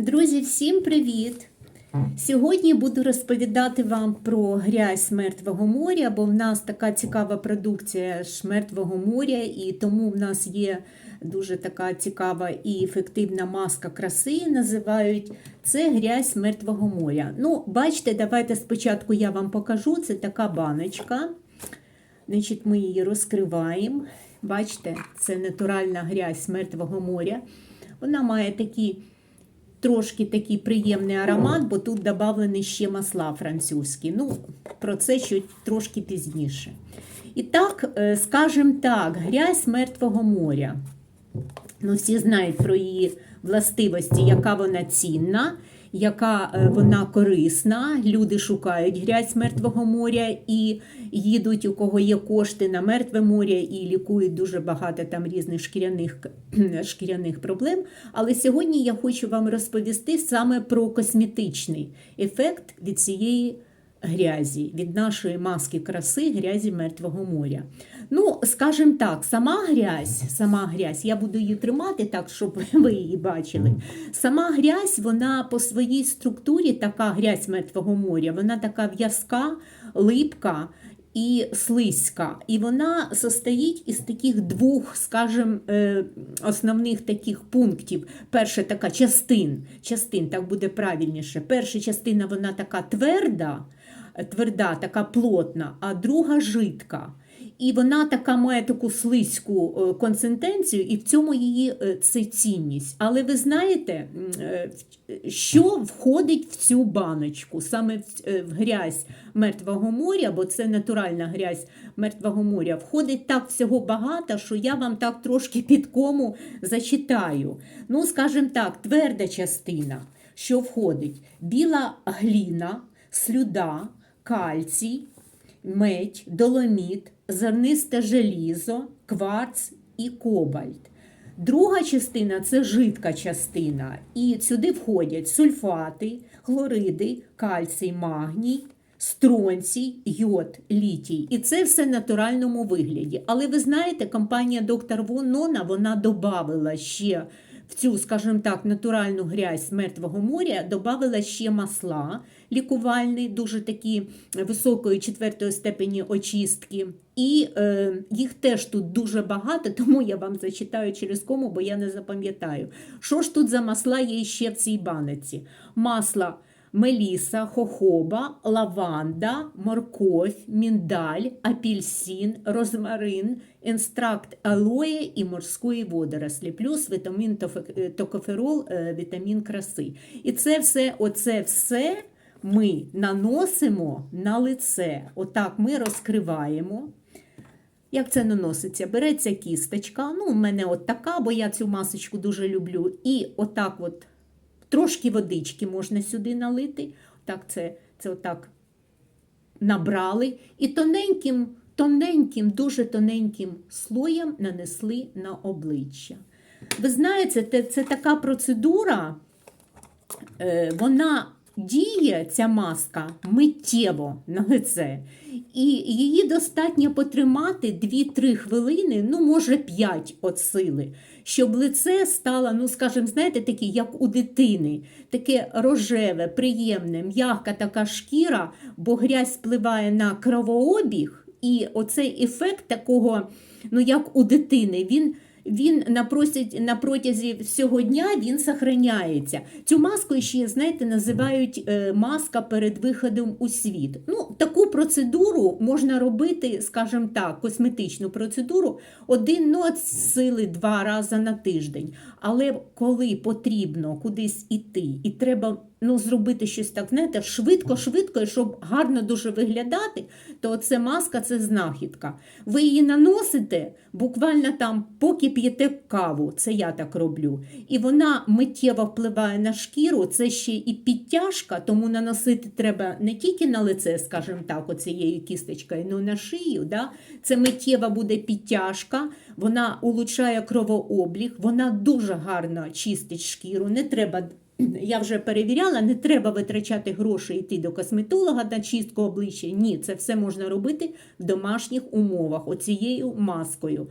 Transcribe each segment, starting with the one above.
Друзі, всім привіт! Сьогодні буду розповідати вам про грязь мертвого моря, бо в нас така цікава продукція ж мертвого моря, і тому в нас є дуже така цікава і ефективна маска краси. Називають це грязь мертвого моря. Ну, бачите, давайте спочатку я вам покажу. Це така баночка. Значить, ми її розкриваємо. Бачите, це натуральна грязь мертвого моря. Вона має такі трошки такий приємний аромат, бо тут додавлені ще масла французькі. Ну, про це ще трошки пізніше. І так, е, скажімо так, грязь мертвого моря. Ну, всі знають про її властивості, яка вона цінна, яка е, вона корисна. Люди шукають грязь мертвого моря і їдуть, у кого є кошти на мертве море, і лікують дуже багато там різних шкіряних, шкіряних проблем. Але сьогодні я хочу вам розповісти саме про косметичний ефект від цієї грязі, від нашої маски краси грязі мертвого моря. Ну, скажімо так, сама грязь, сама грязь, я буду її тримати так, щоб ви її бачили. Сама грязь, вона по своїй структурі, така грязь мертвого моря, вона така в'язка, липка. І слизька, і вона состоїть із таких двох, скажімо, е, основних таких пунктів. Перша така частин, частин, так буде правильніше. Перша частина вона така тверда, тверда, така плотна, а друга жидка. І вона така має таку слизьку е, консистенцію, і в цьому її е, це цінність. Але ви знаєте, е, що входить в цю баночку, саме в грязь мертвого моря, бо це натуральна грязь мертвого моря, входить так всього багато, що я вам так трошки під кому зачитаю. Ну, скажімо так, тверда частина, що входить: біла гліна, слюда, кальцій, медь, доломіт, зернисте желізо, кварц і кобальт. Друга частина це жидка частина, і сюди входять сульфати, хлориди, кальцій, магній, стронцій, йод, літій. І це все в натуральному вигляді. Але ви знаєте, компанія доктор Вонона вона додавала ще в цю, скажімо так, натуральну грязь мертвого моря, додавала ще масла лікувальні, дуже такі високої четвертої степені очистки. І е, їх теж тут дуже багато, тому я вам зачитаю через кому, бо я не запам'ятаю. Що ж тут за масла є ще в цій баниці? Масло меліса, хохоба, лаванда, морковь, міндаль, апельсин, розмарин, екстракт алоє і морської водорослі, плюс вітамін е, токоферол, е, вітамін краси. І це все, оце все ми наносимо на лице. Отак ми розкриваємо. Як це наноситься? Береться кісточка. Ну, у мене от така, бо я цю масочку дуже люблю. І отак от трошки водички можна сюди налити. Так, це, це отак набрали. І тоненьким, тоненьким, дуже тоненьким слоєм нанесли на обличчя. Ви знаєте, це, це така процедура, е, вона діє, ця маска, миттєво на лице. І її достатньо потримати 2-3 хвилини, ну, може, 5 от сили, щоб лице стало, ну, скажімо, знаєте, таке, як у дитини, таке рожеве, приємне, м'яка така шкіра, бо грязь впливає на кровообіг, і оцей ефект такого, ну, як у дитини, він він напросить на протязі всього дня він сохраняється. Цю маску ще, знаєте, називають е, маска перед виходом у світ. Ну, таку процедуру можна робити, скажімо так, косметичну процедуру один ну, сили два рази на тиждень. Але коли потрібно кудись іти, і треба ну, зробити щось так, знаєте, швидко-швидко, і щоб гарно дуже виглядати, то це маска це знахідка. Ви її наносите буквально там, поки п'єте каву, це я так роблю. І вона миттєво впливає на шкіру, це ще і підтяжка, тому наносити треба не тільки на лице, скажімо так, оцією кісточкою, й на шию. Да? Це миттєва буде підтяжка, вона улучшає кровообліг, вона дуже гарно чистить шкіру, не треба я вже перевіряла, не треба витрачати гроші йти до косметолога на чистку обличчя. Ні, це все можна робити в домашніх умовах, оцією маскою.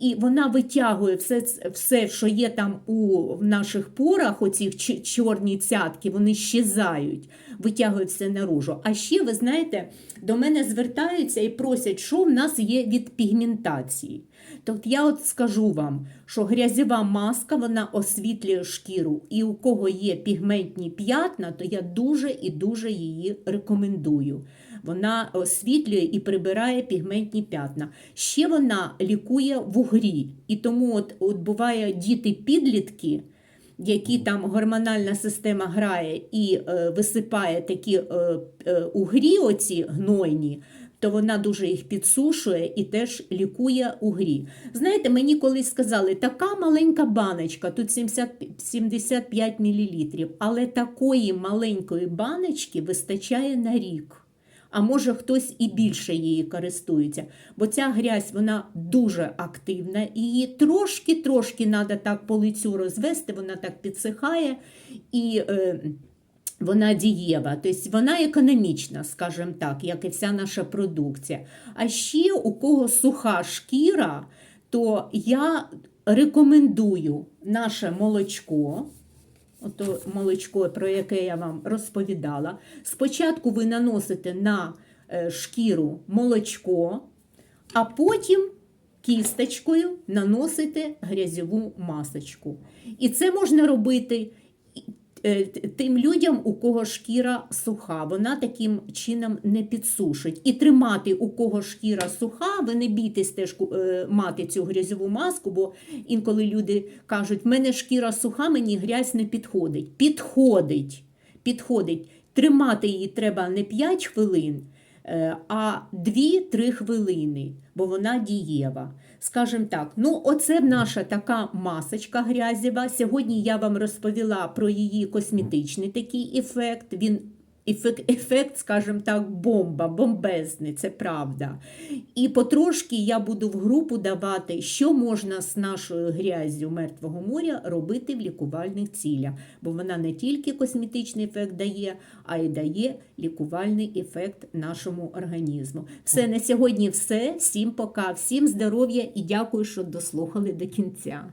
І вона витягує все, все що є там у наших порах, оці чорні цятки, вони щезають, витягує все наружу. А ще, ви знаєте, до мене звертаються і просять, що в нас є від пігментації. Тобто я от скажу вам, що грязєва маска вона освітлює шкіру, і у кого є пігментні п'ятна, то я дуже і дуже її рекомендую. Вона освітлює і прибирає пігментні п'ятна. Ще вона лікує вугрі. І тому от, от буває діти-підлітки, які там гормональна система грає і е, висипає такі е, е, угрі, оці гнойні, то вона дуже їх підсушує і теж лікує угрі. Знаєте, мені колись сказали, така маленька баночка, тут 70, 75 мл, але такої маленької баночки вистачає на рік. А може хтось і більше її користується, бо ця грязь вона дуже активна, і її трошки-трошки треба так по лицю розвести, вона так підсихає і е, вона дієва, тобто вона економічна, скажімо так, як і вся наша продукція. А ще у кого суха шкіра, то я рекомендую наше молочко. Ото молочко, про яке я вам розповідала. Спочатку ви наносите на е, шкіру молочко, а потім кісточкою наносите грязьову масочку. І це можна робити тим людям, у кого шкіра суха. Вона таким чином не підсушить. І тримати, у кого шкіра суха, ви не бійтесь теж е, мати цю грязьову маску, бо інколи люди кажуть, в мене шкіра суха, мені грязь не підходить. Підходить. Підходить. Тримати її треба не 5 хвилин, е, а 2-3 хвилини, бо вона дієва. Скажем так, ну оце наша така масочка грязєва. Сьогодні я вам розповіла про її косметичний такий ефект. Він ефект, скажімо так, бомба, бомбезний, це правда. І потрошки я буду в групу давати, що можна з нашою грязю Мертвого моря робити в лікувальних цілях, бо вона не тільки косметичний ефект дає, а й дає лікувальний ефект нашому організму. Все на сьогодні все. Всім пока, всім здоров'я і дякую, що дослухали до кінця.